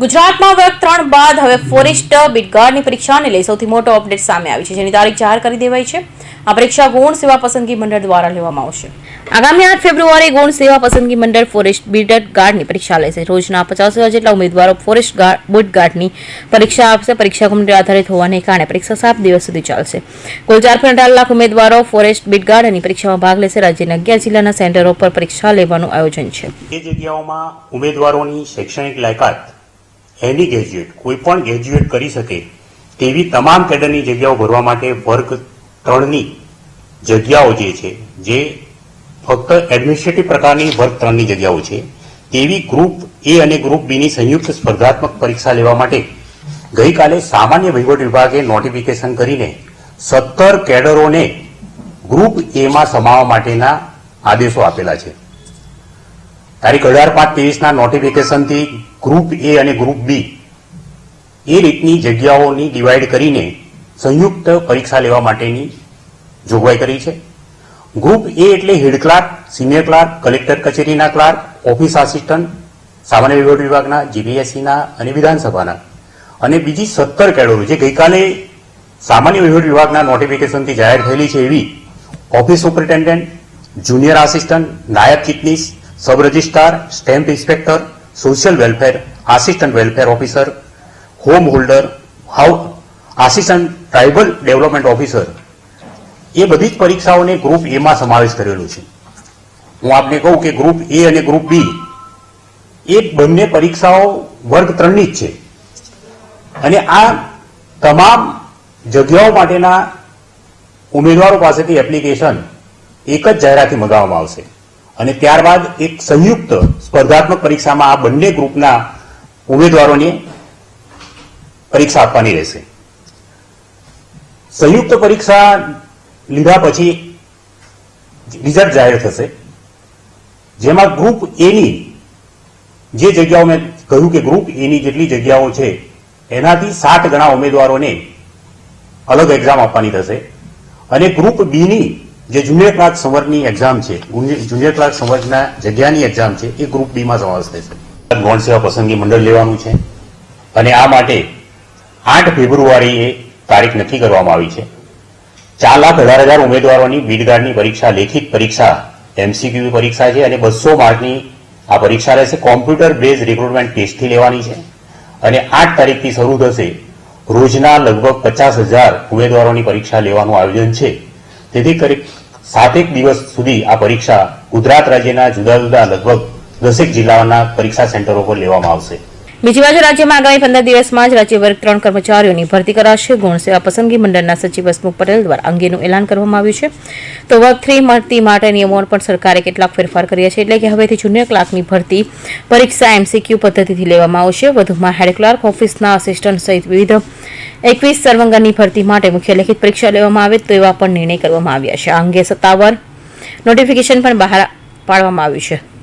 ગુજરાતમાં વર્ગ ત્રણ બાદ હવે ફોરેસ્ટ બિટગાર્ડની પરીક્ષાને લઈ સૌથી મોટો અપડેટ સામે આવી છે, જેની તારીખ જાહેર કરી દેવાઈ છે. આ પરીક્ષા ગૌણ સેવા પસંદગી મંડળ દ્વારા લેવામાં આવશે. આગામી આઠ ફેબ્રુઆરી ગૌણ સેવા પસંદગી મંડળ ફોરેસ્ટ બિટ ગાર્ડની પરીક્ષા લેશે. રોજના પચાસ હજાર જેટલા ઉમેદવારો ફોરેસ્ટ ગાર્ડ બુટ ગાર્ડની પરીક્ષા આપશે. પરીક્ષા કમિટી આધારિત હોવાને કારણે પરીક્ષા સાત દિવસ સુધી ચાલશે. કુલ ચાર પોઈન્ટ લાખ ઉમેદવારો ફોરેસ્ટ બિટ ગાર્ડની પરીક્ષામાં ભાગ લેશે. રાજ્યના અગિયાર જિલ્લાના સેન્ટરો પર પરીક્ષા લેવાનું આયોજન છે. જગ્યાઓમાં ઉમેદવારોની શૈક્ષણિક લાયકાત એની ગ્રેજ્યુએટ કોઈ પણ ગ્રેજ્યુએટ કરી શકે તેવી તમામ કેડરની જગ્યાઓ ભરવા માટે વર્ગ ત્રણની જગ્યાઓ જે છે, જે ફક્ત એડમિનિસ્ટ્રેટિવ પ્રકારની વર્ગ ત્રણની જગ્યાઓ છે, તેવી ગ્રુપ એ અને ગ્રુપ બીની સંયુક્ત સ્પર્ધાત્મક પરીક્ષા લેવા માટે ગઈકાલે સામાન્ય વહીવટ વિભાગે નોટિફિકેશન કરીને સત્તર કેડરોને ગ્રુપ એમાં સમાવવા માટેના આદેશો આપેલા છે. તારીખ અઢાર પાંચ ત્રેવીસના નોટિફિકેશનથી ગ્રુપ એ અને ગ્રુપ બી. એ રીતની જગ્યાઓની ડિવાઈડ કરીને સંયુક્ત પરીક્ષા લેવા માટેની જોગવાઈ કરી છે. ગ્રુપ એ એટલે head clerk, senior clerk, collector કચેરીના ક્લાર્ક, ઓફિસ આસિસ્ટન્ટ, સામાન્ય વહીવટ વિભાગના, જીપીએસસીના અને વિધાનસભાના. અને બીજી સત્તર કેડરો જે ગઈકાલે સામાન્ય વહીવટ વિભાગના નોટિફિકેશનથી જાહેર થયેલી છે એવી ઓફિસ સુપરિન્ટેન્ડન્ટ, જુનિયર આસિસ્ટન્ટ, નાયબ Chitnis sub registrar, stamp inspector social welfare assistant welfare officer home holder how assistant tribal development officer એ બધી જ પરીક્ષાઓને ગ્રુપ એમાં સમાવેશ કરેલો છે. હું આપને કહું કે ગ્રુપ એ અને ગ્રુપ બી એ બંને પરીક્ષાઓ વર્ગ ત્રણની જ છે. અને આ તમામ જગ્યાઓ માટેના ઉમેદવારો પાસેથી એપ્લિકેશન એક જ જાહેરાતથી મંગાવવામાં આવશે. અને ત્યારબાદ એક સંયુક્ત સ્પર્ધાત્મક પરીક્ષામાં આ બંને ગ્રુપના ઉમેદવારોને પરીક્ષા આપવાની રહેશે. સંયુક્ત પરીક્ષા લીધા પછી રિઝલ્ટ જાહેર થશે. જેમાં ગ્રુપ એની જે જગ્યાઓ મેં કહ્યું કે ગ્રુપ એની જેટલી જગ્યાઓ છે, એનાથી સાત ગણા ઉમેદવારોને અલગ એક્ઝામ આપવાની થશે. અને ગ્રુપ બીની જે જુનિયર ક્લાર્ક સંવર્ગની એક્ઝામ છે જુનિયર ક્લાર્ક સંવર્ગના જગ્યાની એક્ઝામ છે, એ ગ્રુપ બીમાં સમાવેશ થશે ગૌણ સેવા પસંદગી મંડળ લેવાનું છે અને આ માટે આઠ ફેબ્રુઆરીએ તારીખ નક્કી કરવામાં આવી છે. ચાર લાખ અઢાર હજાર ઉમેદવારોની બીડગાર્ડની પરીક્ષા, લેખિત પરીક્ષા એમસીક્યુ પરીક્ષા છે અને બસો માર્કની આ પરીક્ષા રહેશે. કોમ્પ્યુટર બેઝ રિક્રુટમેન્ટ ટેસ્ટથી લેવાની છે અને આઠ તારીખથી શરૂ થશે રોજના લગભગ પચાસ હજાર ઉમેદવારોની પરીક્ષા લેવાનું આયોજન છે. તેથી કરી સાતેક દિવસ સુધી આ પરીક્ષા ગુજરાત રાજ્યના જુદા જુદા લગભગ દસેક જિલ્લાઓના પરીક્ષા સેન્ટરો પર લેવામાં આવશે. બીજી બાજુ રાજ્યમાં આગામી પંદર દિવસમાં જ રાજ્ય વર્ગ ત્રણ કર્મચારીઓની ભરતી કરાશે. ગુણ સેવા પસંદગી મંડળના સચિવ હસમુખ પટેલ દ્વારા અંગેનું એલાન કરવામાં આવ્યું છે. તો વર્ગ થ્રી ભરતી માટે નિયમોમાં પણ સરકારે કેટલાક ફેરફાર કર્યા છે. એટલે કે હવેથી જુનિયર ક્લાર્કની ભરતી પરીક્ષા એમસીક્યુ પદ્ધતિથી લેવામાં આવશે. વધુમાં હેડ ક્લાર્ક, ઓફિસના આસિસ્ટન્ટ સહિત વિવિધ એકવીસ સર્વંગની ભરતી માટે મુખ્ય લેખિત પરીક્ષા લેવામાં આવે તો એવા પણ નિર્ણય કરવામાં આવ્યા છે. આ અંગે સત્તાવાર નોટિફિકેશન પણ બહાર પાડવામાં આવ્યું છે.